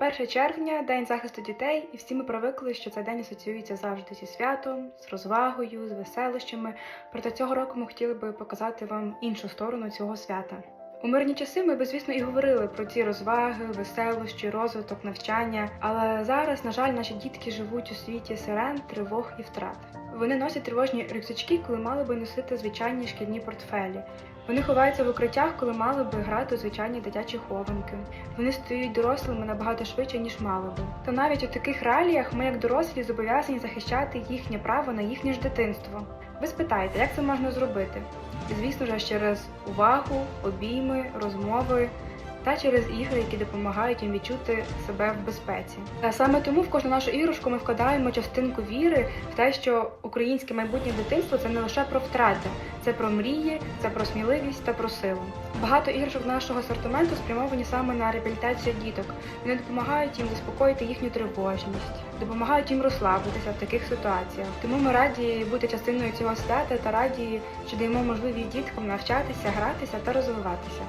1 червня день захисту дітей, і всі ми привикли, що цей день асоціюється завжди зі святом, з розвагою, з веселощами. Проте цього року ми хотіли би показати вам іншу сторону цього свята. У мирні часи ми звісно, і говорили про ці розваги, веселощі, розвиток, навчання. Але зараз, на жаль, наші дітки живуть у світі сирен, тривог і втрат. Вони носять тривожні рюкзачки, коли мали би носити звичайні шкільні портфелі. Вони ховаються в укриттях, коли мали би грати у звичайні дитячі хованки. Вони стають дорослими набагато швидше, ніж мали би. Та навіть у таких реаліях ми, як дорослі, зобов'язані захищати їхнє право на їхнє ж дитинство. Ви спитаєте, як це можна зробити? І, Звісно ж, через увагу, обійми, розмови та через ігри, які допомагають їм відчути себе в безпеці. Та саме тому в кожну нашу іграшку ми вкладаємо частинку віри в те, що українське майбутнє дитинство це не лише про втрати, це про мрії, це про сміливість та про силу. Багато іграшок нашого асортименту спрямовані саме на реабілітацію діток. Вони допомагають їм заспокоїти їхню тривожність, допомагають їм розслабитися в таких ситуаціях. Тому ми раді бути частиною цього свята та раді, що даємо можливість діткам навчатися, гратися та розвиватися.